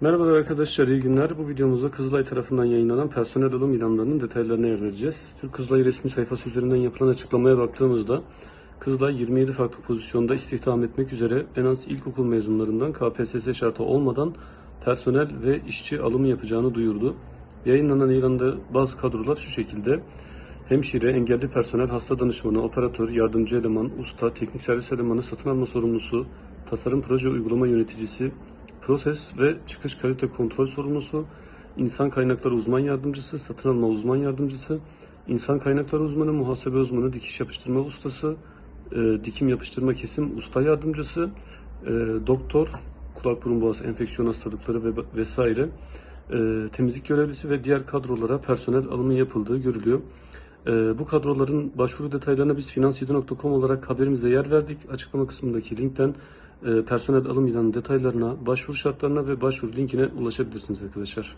Merhabalar arkadaşlar, iyi günler. Bu videomuzda Kızılay tarafından yayınlanan personel alım ilanlarının detaylarına yer vereceğiz. Türk Kızılay resmi sayfası üzerinden yapılan açıklamaya baktığımızda Kızılay 27 farklı pozisyonda istihdam etmek üzere en az ilkokul mezunlarından KPSS şartı olmadan personel ve işçi alımı yapacağını duyurdu. Yayınlanan ilanda bazı kadrolar şu şekilde. Hemşire, engelli personel, hasta danışmanı, operatör, yardımcı eleman, usta, teknik servis elemanı, satın alma sorumlusu, tasarım proje uygulama yöneticisi, proses ve çıkış kalite kontrol sorumlusu, insan kaynakları uzman yardımcısı, satın alma uzman yardımcısı, insan kaynakları uzmanı, muhasebe uzmanı, dikiş yapıştırma ustası, e, dikim yapıştırma kesim usta yardımcısı, e, doktor, kulak burun boğaz enfeksiyon hastalıkları ve vesaire, e, temizlik görevlisi ve diğer kadrolara personel alımı yapıldığı görülüyor. E, bu kadroların başvuru detaylarına biz finansiyo.com olarak haberimizde yer verdik. Açıklama kısmındaki linkten personel alım ilanı detaylarına, başvuru şartlarına ve başvuru linkine ulaşabilirsiniz arkadaşlar.